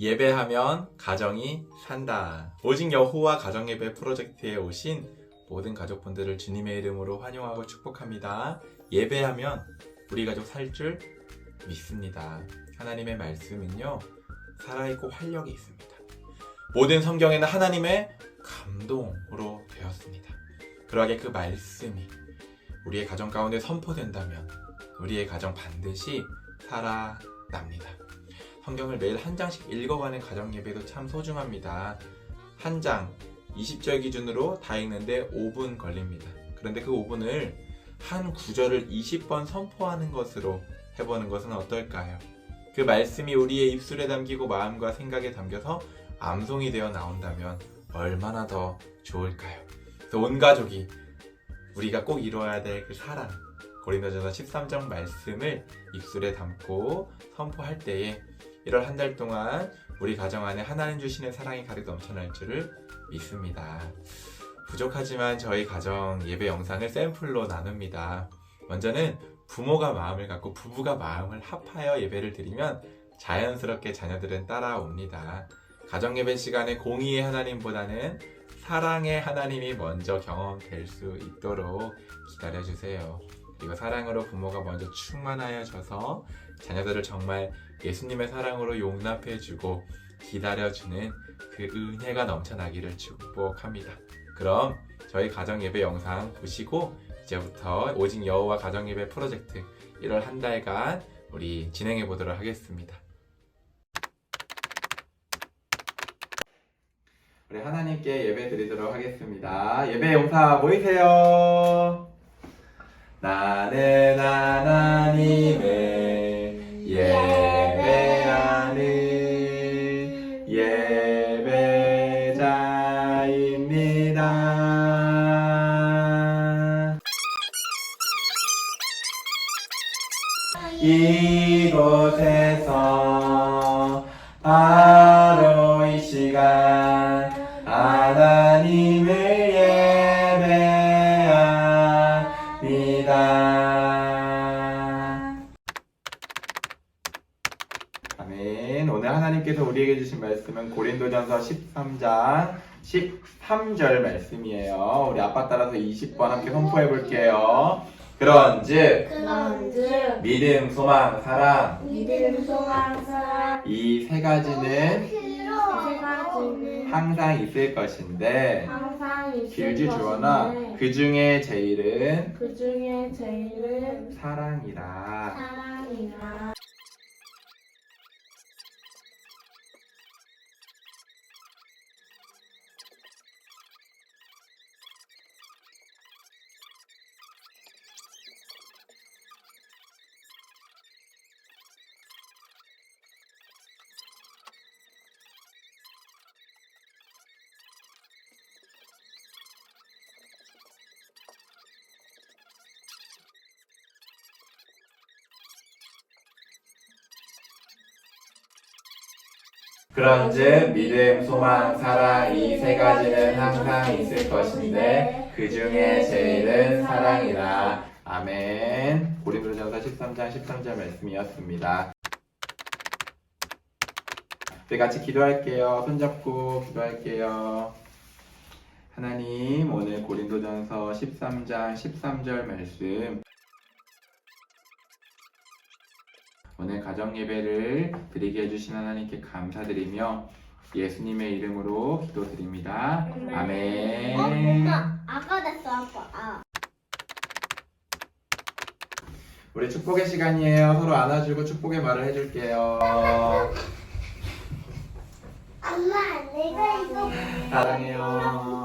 예배하면 가정이 산다. 오직 여호와 가정예배 프로젝트에 오신 모든 가족분들을 주님의 이름으로 환영하고 축복합니다. 예배하면 우리 가족 살 줄 믿습니다. 하나님의 말씀은요, 살아있고 활력이 있습니다. 모든 성경에는 하나님의 감동으로 되었습니다. 그러하게 그 말씀이 우리의 가정 가운데 선포된다면 우리의 가정 반드시 살아납니다. 성경을 매일 한 장씩 읽어가는 가정 예배도 참 소중합니다. 한 장 20절 기준으로 다 읽는데 5분 걸립니다. 그런데 그 5분을 한 구절을 20번 선포하는 것으로 해보는 것은 어떨까요? 그 말씀이 우리의 입술에 담기고 마음과 생각에 담겨서 암송이 되어 나온다면 얼마나 더 좋을까요? 온 가족이 우리가 꼭 이루어야 될 그 사랑, 고린도전서 13장 말씀을 입술에 담고 선포할 때에 1월 한 달 동안 우리 가정 안에 하나님 주시는 사랑이 가득 넘쳐날 줄을 믿습니다. 부족하지만 저희 가정 예배 영상을 샘플로 나눕니다. 먼저는 부모가 마음을 갖고 부부가 마음을 합하여 예배를 드리면 자연스럽게 자녀들은 따라옵니다. 가정 예배 시간에 공의의 하나님보다는 사랑의 하나님이 먼저 경험될 수 있도록 기다려주세요. 그리고 사랑으로 부모가 먼저 충만하여 져서 자녀들을 정말 예수님의 사랑으로 용납해주고 기다려주는 그 은혜가 넘쳐나기를 축복합니다. 그럼 저희 가정 예배 영상 보시고 이제부터 오직 여호와 가정 예배 프로젝트 1월 한 달간 우리 진행해 보도록 하겠습니다. 우리 하나님께 예배 드리도록 하겠습니다. 예배 용사 모이세요. 나는 하나님을 예배하는 예배자입니다. 이곳에서 예배합니다. 아멘. 오늘 하나님께서 우리에게 주신 말씀은 고린도전서 13장 13절 말씀이에요. 우리 아빠 따라서 20번 함께 선포해 볼게요. 그런즉 그런즉 믿음, 소망, 사랑 믿음, 소망, 사랑 이 세 가지는 세 가지는 항상 있을 것인데 항상 있을 길지 주어나 것인데 그 중에 제일은 그 중에 제일은 사랑이라. 사랑이라 그런즉 믿음, 소망, 사랑 이 세 가지는 항상 있을 것인데 그 중에 제일은 사랑이라. 아멘. 고린도전서 13장 13절 말씀이었습니다. 우리 같이 기도할게요. 손잡고 기도할게요. 하나님, 오늘 고린도전서 13장 13절 말씀 오늘 가정 예배를 드리게 해주신 하나님께 감사드리며 예수님의 이름으로 기도드립니다. 아멘. 어, 아까 아까 됐어 아빠 아. 우리 축복의 시간이에요. 서로 안아주고 축복의 말을 해줄게요. 엄마 내가 이거 사랑해요.